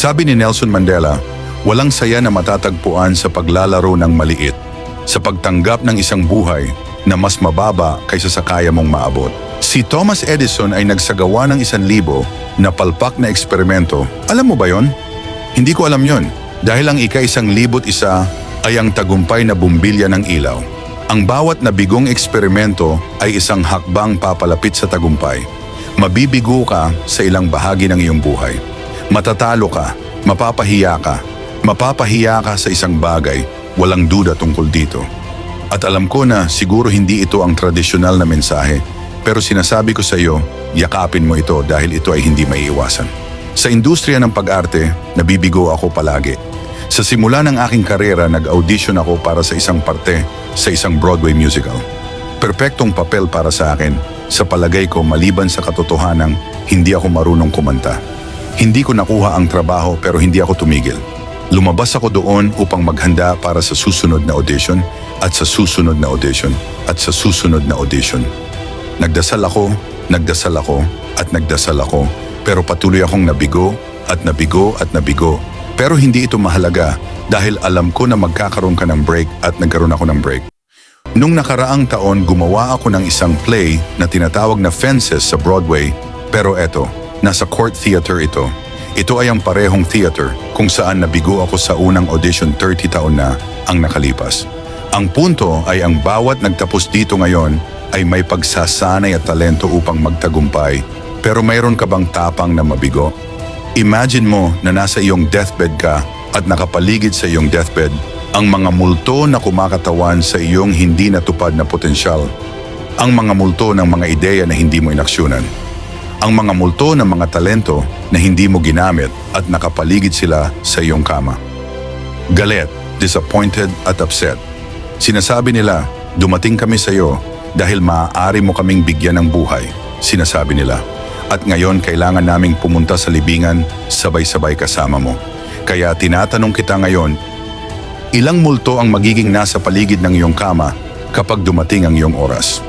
Sabi ni Nelson Mandela, walang saya na matatagpuan sa paglalaro ng maliit, sa pagtanggap ng isang buhay na mas mababa kaysa sa kaya mong maabot. Si Thomas Edison ay nagsagawa ng isang libo na palpak na eksperimento. Alam mo ba yon? Hindi ko alam yon dahil ang ika-isang libot isa ay ang tagumpay na bumbilya ng ilaw. Ang bawat nabigong eksperimento ay isang hakbang papalapit sa tagumpay. Mabibigo ka sa ilang bahagi ng iyong buhay. Matatalo ka, mapapahiya ka, mapapahiya ka sa isang bagay, walang duda tungkol dito. At alam ko na siguro hindi ito ang tradisyonal na mensahe, pero sinasabi ko sa iyo, yakapin mo ito dahil ito ay hindi maiiwasan. Sa industriya ng pag-arte, nabibigo ako palagi. Sa simula ng aking karera, nag-audition ako para sa isang parte sa isang Broadway musical. Perpektong papel para sa akin. Sa palagay ko, maliban sa katotohanang, hindi ako marunong kumanta. Hindi ko nakuha ang trabaho pero hindi ako tumigil. Lumabas ako doon upang maghanda para sa susunod na audition at sa susunod na audition at sa susunod na audition. Nagdasal ako, nagdasal ako at nagdasal ako pero patuloy akong nabigo at nabigo at nabigo. Pero hindi ito mahalaga dahil alam ko na magkakaroon ka ng break at nagkaroon ako ng break. Nung nakaraang taon, gumawa ako ng isang play na tinatawag na Fences sa Broadway, pero eto, nasa Court Theater ito. Ito ay ang parehong theater kung saan nabigo ako sa unang audition 30 taon na ang nakalipas. Ang punto ay ang bawat nagtapos dito ngayon ay may pagsasanay at talento upang magtagumpay, pero mayroon ka bang tapang na mabigo? Imagine mo na nasa iyong deathbed ka at nakapaligid sa iyong deathbed ang mga multo na kumakatawan sa iyong hindi natupad na potensyal. Ang mga multo ng mga ideya na hindi mo inaksyonan. Ang mga multo ng mga talento na hindi mo ginamit at nakapaligid sila sa iyong kama. Galit, disappointed at upset. Sinasabi nila, dumating kami sa iyo dahil maaari mo kaming bigyan ng buhay. Sinasabi nila. At ngayon kailangan naming pumunta sa libingan sabay-sabay kasama mo. Kaya tinatanong kita ngayon, ilang multo ang magiging nasa paligid ng iyong kama kapag dumating ang iyong oras?